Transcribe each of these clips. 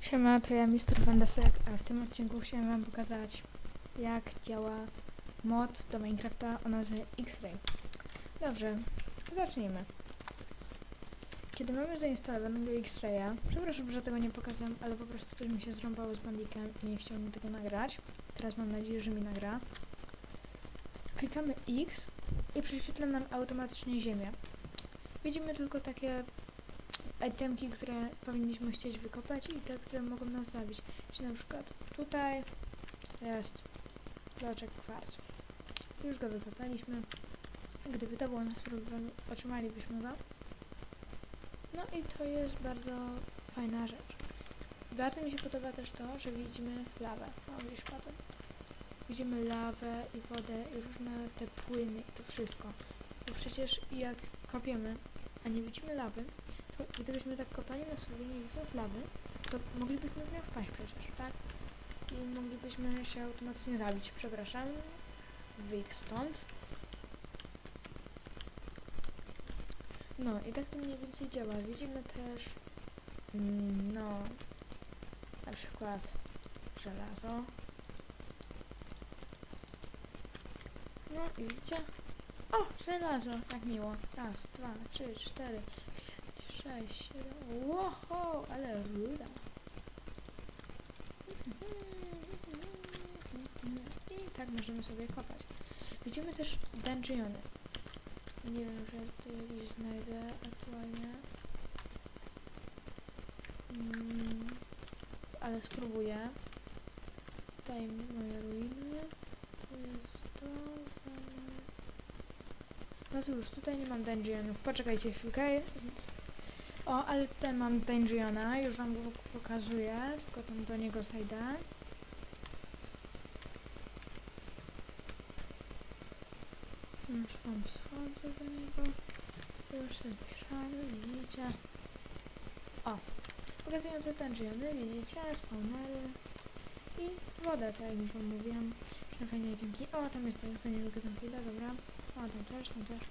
Siema, to ja Mr. Fandasek, a w tym odcinku chciałem wam pokazać jak działa mod do Minecrafta o nazwie X-Ray. Dobrze, zacznijmy. Kiedy mamy zainstalowanego X-Raya, przepraszam, że tego nie pokazałem, ale po prostu coś mi się zrąbało z bandikiem i nie chciałem mi tego nagrać. Teraz mam nadzieję, że mi nagra. Klikamy X i prześwietla nam automatycznie ziemię. Widzimy tylko takie itemki, które powinniśmy chcieć wykopać i te, które mogą nas zabić. Czyli na przykład tutaj jest bloczek kwarcu. Już go wykopaliśmy. Gdyby to było na survivalu, otrzymalibyśmy go. No i to jest bardzo fajna rzecz. Bardzo mi się podoba też to, że widzimy lawę. O, gdzieś. Widzimy lawę i wodę i różne te płyny i to wszystko. Bo przecież jak kopiemy, a nie widzimy lawy, gdybyśmy tak kopali na sobie nie widząc lawy, to moglibyśmy w nią wpaść przecież, tak? I moglibyśmy się automatycznie zabić. Przepraszam. Wyjdę stąd. No i tak to mniej więcej działa. Widzimy też mm, no na przykład żelazo. No i widzicie? O, żelazo, jak miło. Raz, dwa, trzy, cztery, pięć, sześć, siedem. Wow, ale ruda. I tak możemy sobie kopać. Widzimy też dungeony. Nie wiem, że tu jakiś znajdę aktualnie. Mm, ale spróbuję. Tutaj moje ruiny. Tu jest to. No cóż, tutaj nie mam dungeonów. Poczekajcie chwilkę. O, ale tutaj mam dungeona. Już wam go pokazuję. Tylko tam do niego zejdę. Już tam schodzę do niego. Już się zbierzamy, widzicie. O, pokazują te dungeony, widzicie, spawnery i woda, tak jak już wam mówiłam. Fajne itemki. O, tam jest tak, za niedługo tam chwilę, dobra. O, tam też, tam też.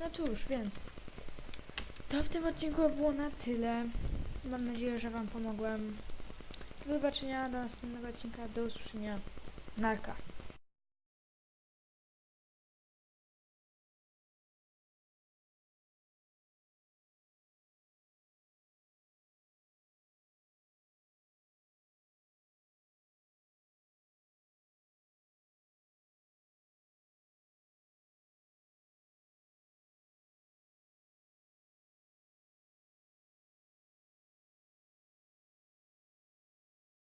No cóż, więc to w tym odcinku było na tyle. Mam nadzieję, że wam pomogłem. Do zobaczenia, do następnego odcinka, do usłyszenia. Narka.